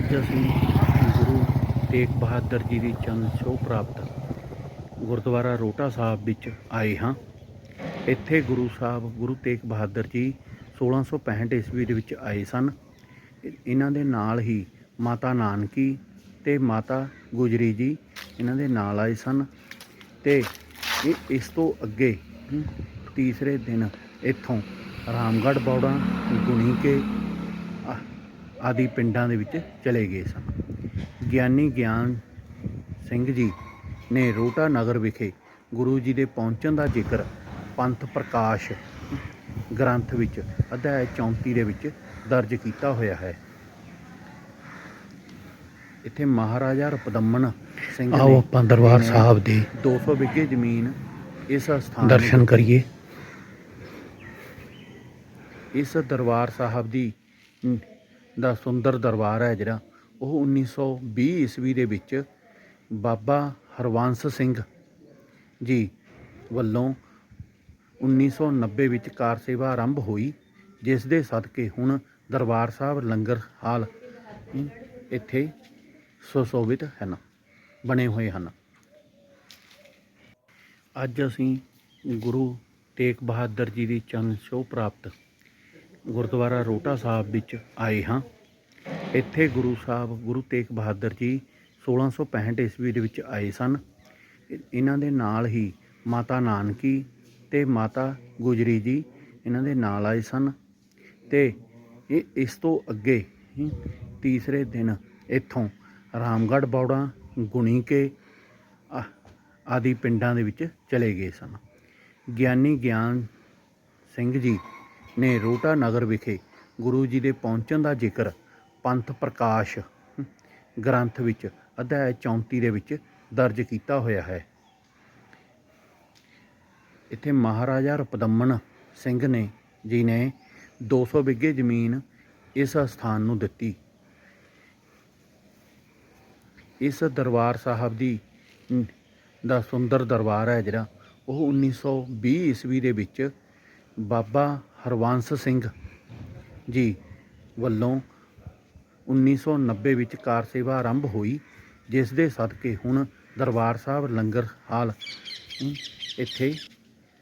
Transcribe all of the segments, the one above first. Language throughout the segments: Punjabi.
ਅੱਜ ਅਸੀਂ ਗੁਰੂ ਤੇਗ ਬਹਾਦਰ ਜੀ ਦੀ ਚਰਨ ਛੋਹ ਪ੍ਰਾਪਤ ਗੁਰਦੁਆਰਾ ਰੋਟਾ ਸਾਹਿਬ ਵਿੱਚ ਆਏ ਹਾਂ। ਇੱਥੇ ਗੁਰੂ ਸਾਹਿਬ, ਗੁਰੂ ਤੇਗ ਬਹਾਦਰ ਜੀ 1665 ਈਸਵੀ ਦੇ ਵਿੱਚ ਆਏ ਸਨ। ਇਹਨਾਂ ਦੇ ਨਾਲ ਹੀ ਮਾਤਾ ਨਾਨਕੀ ਤੇ ਮਾਤਾ ਗੁਜਰੀ ਜੀ ਇਹਨਾਂ ਦੇ ਨਾਲ ਆਏ ਸਨ ਤੇ ਇਹ ਇਸ ਤੋਂ ਅੱਗੇ ਤੀਸਰੇ ਦਿਨ ਇੱਥੋਂ ਰਾਮਗੜ੍ਹ ਬੌੜਾ ਗੁਣੀ ਕੇ ਆਦਿ ਪਿੰਡਾਂ ਦੇ ਵਿੱਚ ਚਲੇ ਗਏ ਸਨ। ਗਿਆਨੀ ਗਿਆਨ ਸਿੰਘ ਜੀ ਨੇ ਰੋਟਾ ਨਗਰ ਵਿਖੇ ਗੁਰੂ ਜੀ ਦੇ ਪਹੁੰਚਣ ਦਾ ਜ਼ਿਕਰ ਪੰਥ ਪ੍ਰਕਾਸ਼ ਗ੍ਰੰਥ ਵਿੱਚ ਅਧਿਆਇ 34 ਦੇ ਵਿੱਚ ਦਰਜ ਕੀਤਾ ਹੋਇਆ ਹੈ। ਇੱਥੇ ਮਹਾਰਾਜਾ ਰਪਦਮਨ ਸਿੰਘ ਆਓ ਆਪਾਂ ਦਰਬਾਰ ਸਾਹਿਬ ਦੇ 200 ਵਿਗੇ ਜ਼ਮੀਨ ਇਸ ਸਥਾਨ ਦਰਸ਼ਨ ਕਰੀਏ। ਇਸ ਦਰਬਾਰ ਸਾਹਿਬ ਦੀ ਦਾ ਸੁੰਦਰ ਦਰਬਾਰ ਹੈ ਜਿਹੜਾ ਉਹ 1920 ਈਸਵੀ ਦੇ ਵਿੱਚ ਬਾਬਾ ਹਰਵੰਸ ਸਿੰਘ ਜੀ ਵੱਲੋਂ 1990 ਵਿੱਚ ਕਾਰ ਸੇਵਾ ਆਰੰਭ ਹੋਈ ਜਿਸ ਦੇ ਸਦਕੇ ਹੁਣ ਦਰਬਾਰ ਸਾਹਿਬ ਲੰਗਰ ਹਾਲ ਹਮ, ਇੱਥੇ ਸੁਸ਼ੋਭਿਤ ਹਨ ਬਣੇ ਹੋਏ ਹਨ। ਅੱਜ ਅਸੀਂ ਗੁਰੂ ਤੇਗ ਬਹਾਦਰ ਜੀ ਦੀ ਚਰਨ ਛੋਹ ਪ੍ਰਾਪਤ ਗੁਰਦੁਆਰਾ ਰੋਟਾ ਸਾਹਿਬ ਵਿੱਚ ਆਏ ਹਾਂ। ਇੱਥੇ ਗੁਰੂ ਸਾਹਿਬ, ਗੁਰੂ ਤੇਗ ਬਹਾਦਰ ਜੀ 1665 ਈਸਵੀ ਦੇ ਵਿੱਚ ਆਏ ਸਨ। ਇਹਨਾਂ ਦੇ ਨਾਲ ਹੀ ਮਾਤਾ ਨਾਨਕੀ ਤੇ ਮਾਤਾ ਗੁਜਰੀ ਜੀ ਇਹਨਾਂ ਦੇ ਨਾਲ ਆਏ ਸਨ ਤੇ ਇਹ ਇਸ ਤੋਂ ਅੱਗੇ ਤੀਸਰੇ ਦਿਨ ਇੱਥੋਂ ਰਾਮਗੜ੍ਹ ਬੌੜਾ, ਗੁਣੀਕੇ ਆਦਿ ਪਿੰਡਾਂ ਦੇ ਵਿੱਚ ਚਲੇ ਗਏ ਸਨ। ਗਿਆਨੀ ਗਿਆਨ ਸਿੰਘ ਜੀ ਨੇ ਰੋਟਾ ਨਗਰ ਵਿਖੇ ਗੁਰੂ ਜੀ ਦੇ ਪਹੁੰਚਣ ਦਾ ਜ਼ਿਕਰ ਪੰਥ ਪ੍ਰਕਾਸ਼ ਗ੍ਰੰਥ ਵਿੱਚ ਅਧਿਆਇ 34 ਦੇ ਵਿੱਚ ਦਰਜ ਕੀਤਾ ਹੋਇਆ ਹੈ। ਇੱਥੇ ਮਹਾਰਾਜਾ ਰਪਦਮਨ ਸਿੰਘ ਨੇ ਜੀ ਨੇ 200 ਵਿਗੇ ਜ਼ਮੀਨ ਇਸ ਸਥਾਨ ਨੂੰ ਦਿੱਤੀ। ਇਸ ਦਰਬਾਰ ਸਾਹਿਬ ਦੀ ਦਾ ਸੁੰਦਰ ਦਰਬਾਰ ਹੈ ਜਿਹੜਾ, ਉਹ 1920 ਈਸਵੀ ਦੇ ਵਿੱਚ ਬਾਬਾ ਹਰਵੰਸ ਸਿੰਘ ਜੀ ਵੱਲੋਂ 1990 ਵਿੱਚ ਕਾਰ ਸੇਵਾ ਆਰੰਭ ਹੋਈ, ਜਿਸ ਦੇ ਸਦਕੇ ਹੁਣ ਦਰਬਾਰ ਸਾਹਿਬ ਲੰਗਰ ਹਾਲ ਇੱਥੇ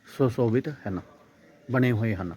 ਸੁਸ਼ੋਭਿਤ ਹਨ, ਬਣੇ ਹੋਏ ਹਨ।